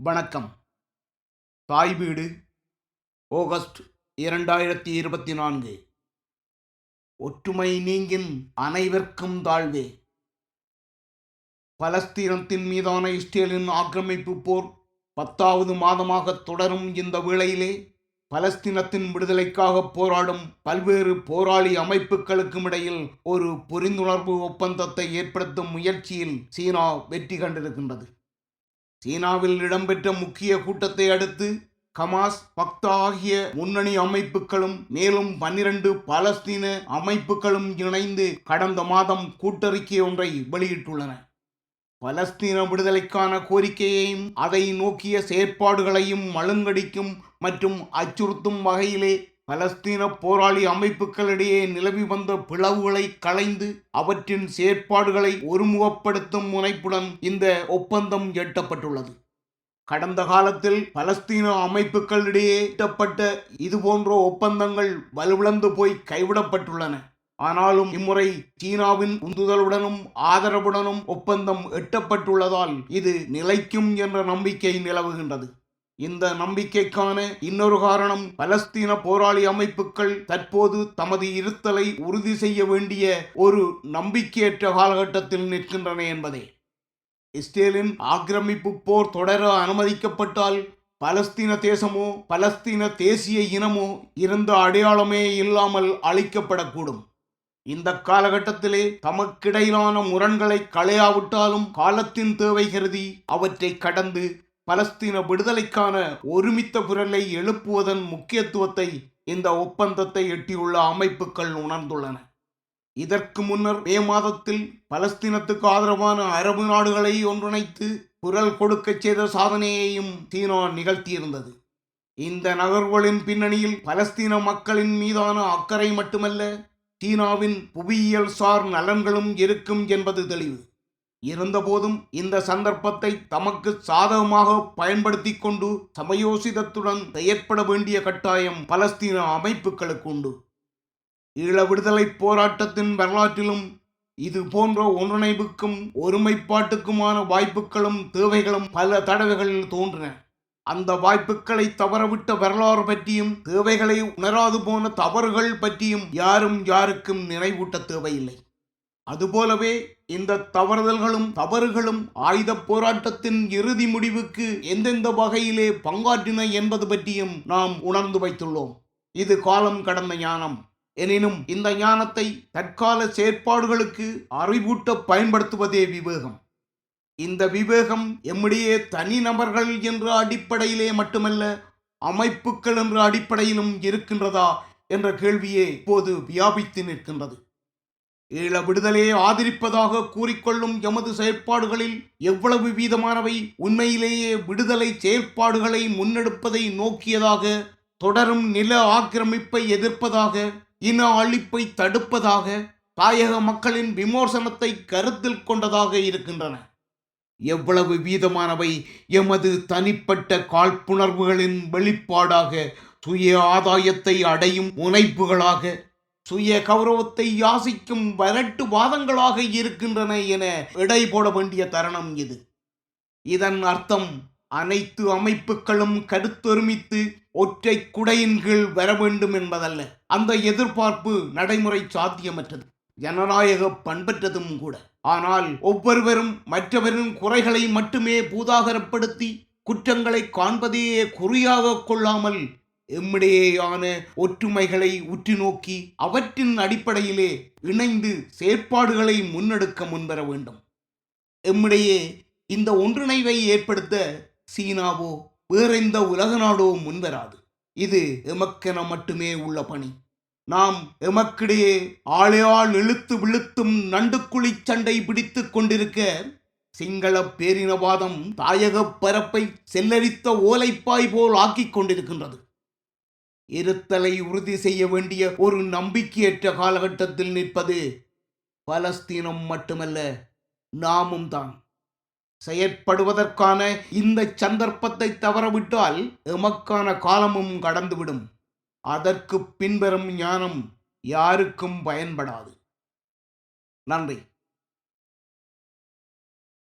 வணக்கம். தாய் வீடு ஆகஸ்ட் இரண்டாயிரத்தி இருபத்தி நான்கு ஒற்றுமை நீங்கின் அனைவருக்கும் தாழ்வே. பலஸ்தீனத்தின் மீதான இஸ்ரேலின் ஆக்கிரமிப்பு போர் பத்தாவது மாதமாக தொடரும் இந்த வேளையிலே பலஸ்தீனத்தின் விடுதலைக்காக போராடும் பல்வேறு போராளி அமைப்புகளுக்கும் இடையில் ஒரு புரிந்துணர்வு ஒப்பந்தத்தை ஏற்படுத்தும் முயற்சியில் சீனா வெற்றி கண்டிருக்கின்றது. சீனாவில் இடம்பெற்ற முக்கிய கூட்டத்தை அடுத்து கமாஸ் பக்தா ஆகிய முன்னணி அமைப்புகளும் மேலும் பன்னிரண்டு பாலஸ்தீன அமைப்புகளும் இணைந்து கடந்த மாதம் கூட்டறிக்கை ஒன்றை வெளியிட்டுள்ளன. பலஸ்தீன விடுதலைக்கான கோரிக்கையையும் அதை நோக்கிய செயற்பாடுகளையும் மழுங்கடிக்கும் மற்றும் அச்சுறுத்தும் வகையிலே பலஸ்தீன போராளி அமைப்புகளிடையே நிலவி வந்த பிளவுகளை களைந்து அவற்றின் செயற்பாடுகளை ஒருமுகப்படுத்தும் முனைப்புடன் இந்த ஒப்பந்தம் எட்டப்பட்டுள்ளது. கடந்த காலத்தில் பலஸ்தீன அமைப்புகளிடையே எட்டப்பட்ட இதுபோன்ற ஒப்பந்தங்கள் வலுவிழந்து போய் கைவிடப்பட்டுள்ளன. ஆனாலும் இம்முறை சீனாவின் உந்துதலுடனும் ஆதரவுடனும் ஒப்பந்தம் எட்டப்பட்டுள்ளதால் இது நிலைக்கும் என்ற நம்பிக்கை நிலவுகின்றது. இந்த நம்பிக்கைக்கான இன்னொரு காரணம் பலஸ்தீன போராளி அமைப்புகள் தற்போது தமது இருத்தலை உறுதி செய்ய வேண்டிய ஒரு நம்பிக்கையற்ற காலகட்டத்தில் நிற்கின்றன என்பதே. இஸ்ரேலின் ஆக்கிரமிப்பு போர் தொடர அனுமதிக்கப்பட்டால் பலஸ்தீன தேசமோ பலஸ்தீன தேசிய இனமோ இருந்த அடையாளமே இல்லாமல் அழிக்கப்படக்கூடும். இந்த காலகட்டத்திலே தமக்கிடையிலான முரண்களை களையாவிட்டாலும் காலத்தின் தேவை கருதி அவற்றை கடந்து பலஸ்தீன விடுதலைக்கான ஒருமித்த குரலை எழுப்புவதன் முக்கியத்துவத்தை இந்த ஒப்பந்தத்தை எட்டியுள்ள அமைப்புகள் உணர்ந்துள்ளன. இதற்கு முன்னர் மே மாதத்தில் பலஸ்தீனத்துக்கு ஆதரவான அரபு நாடுகளை ஒன்றிணைத்து குரல் கொடுக்க செய்த சாதனையையும் சீனா நிகழ்த்தியிருந்தது. இந்த நகர்வுகளின் பின்னணியில் பலஸ்தீன மக்களின் மீதான அக்கறை மட்டுமல்ல சீனாவின் புவியியல் சார் நலன்களும் இருக்கும் என்பது தெளிவு. இருந்தபோதும் இந்த சந்தர்ப்பத்தை தமக்கு சாதகமாக பயன்படுத்தி கொண்டு சமயோசிதத்துடன் செயற்பட வேண்டிய கட்டாயம் பலஸ்தீன அமைப்புகளுக்கு உண்டு. ஈழ விடுதலை போராட்டத்தின் வரலாற்றிலும் இது போன்ற ஒன்றிணைவுக்கும் ஒருமைப்பாட்டுக்குமான வாய்ப்புகளும் தேவைகளும் பல தடவைகளில் தோன்றின. அந்த வாய்ப்புகளை தவறவிட்ட வரலாறு பற்றியும் தேவைகளை உணராது போன தவறுகள் பற்றியும் யாரும் யாருக்கும் நினைவூட்ட தேவையில்லை. அதுபோலவே இந்த தவறுதல்களும் தவறுகளும் ஆயுத போராட்டத்தின் இறுதி முடிவுக்கு எந்தெந்த வகையிலே பங்காற்றின என்பது பற்றியும் நாம் உணர்ந்து வைத்துள்ளோம். இது காலம் கடந்த ஞானம். எனினும் இந்த ஞானத்தை தற்கால செயற்பாடுகளுக்கு அறிவூட்ட பயன்படுத்துவதே விவேகம். இந்த விவேகம் எம்முடைய தனிநபர்கள் என்ற அடிப்படையிலே மட்டுமல்ல அமைப்புகள் என்ற அடிப்படையிலும் இருக்கின்றதா என்ற கேள்வியே இப்போது வியாபித்து நிற்கின்றது. ஈழ விடுதலையை ஆதரிப்பதாக கூறிக்கொள்ளும் எமது செயற்பாடுகளில் எவ்வளவு வீதமானவை உண்மையிலேயே விடுதலை செயற்பாடுகளை முன்னெடுப்பதை நோக்கியதாக தொடரும் நில ஆக்கிரமிப்பை எதிர்ப்பதாக இன அழிப்பை தடுப்பதாக தாயக மக்களின் விமோசனத்தை கருத்தில் கொண்டதாக இருக்கின்றன. எவ்வளவு வீதமானவை எமது தனிப்பட்ட காழ்ப்புணர்வுகளின் வெளிப்பாடாக சுய ஆதாயத்தை அடையும் முனைப்புகளாக சுய கௌரவத்தை யாசிக்கும் வரட்டு வாதங்களாக இருக்கின்றன என எடை போட வேண்டிய தருணம் இது. இதன் அர்த்தம் அனைத்து அமைப்புகளும் கருத்தொருமித்து ஒற்றை குடையின் கீழ் வர வேண்டும் என்பதல்ல. அந்த எதிர்பார்ப்பு நடைமுறை சாத்தியமற்றது. ஜனநாயக பண்பற்றதும் கூட. ஆனால் ஒவ்வொருவரும் மற்றவரின் குறைகளை மட்டுமே பூதாகரப்படுத்தி குற்றங்களை காண்பதையே குறியாக கொள்ளாமல் எம்மிடையேயான ஒற்றுமைகளை உற்று நோக்கி அவற்றின் அடிப்படையிலே இணைந்து செயற்பாடுகளை முன்னெடுக்க முன்வர வேண்டும். எம்மிடையே இந்த ஒன்றிணைவை ஏற்படுத்த சீனாவோ வேறெந்த உலக நாடோ முன்வராது. இது எமக்கென மட்டுமே உள்ள பணி. நாம் எமக்கிடையே ஆளையால் இழுத்து விழுத்தும் நண்டுக்குழி சண்டை பிடித்து கொண்டிருக்க சிங்கள பேரினவாதம் தாயகப் பரப்பை செல்லரித்த ஓலைப்பாய் போல் ஆக்கிக் கொண்டிருக்கின்றது. இருத்தலை உறுதி செய்ய வேண்டிய ஒரு நம்பிக்கையற்ற காலகட்டத்தில் நிற்பது பலஸ்தீனம் மட்டுமல்ல நாமும் தான். செயற்படுவதற்கான இந்த சந்தர்ப்பத்தை தவறவிட்டால் எமக்கான காலமும் கடந்துவிடும். அதற்கு பின்வரும் ஞானம் யாருக்கும் பயன்படாது. நன்றி.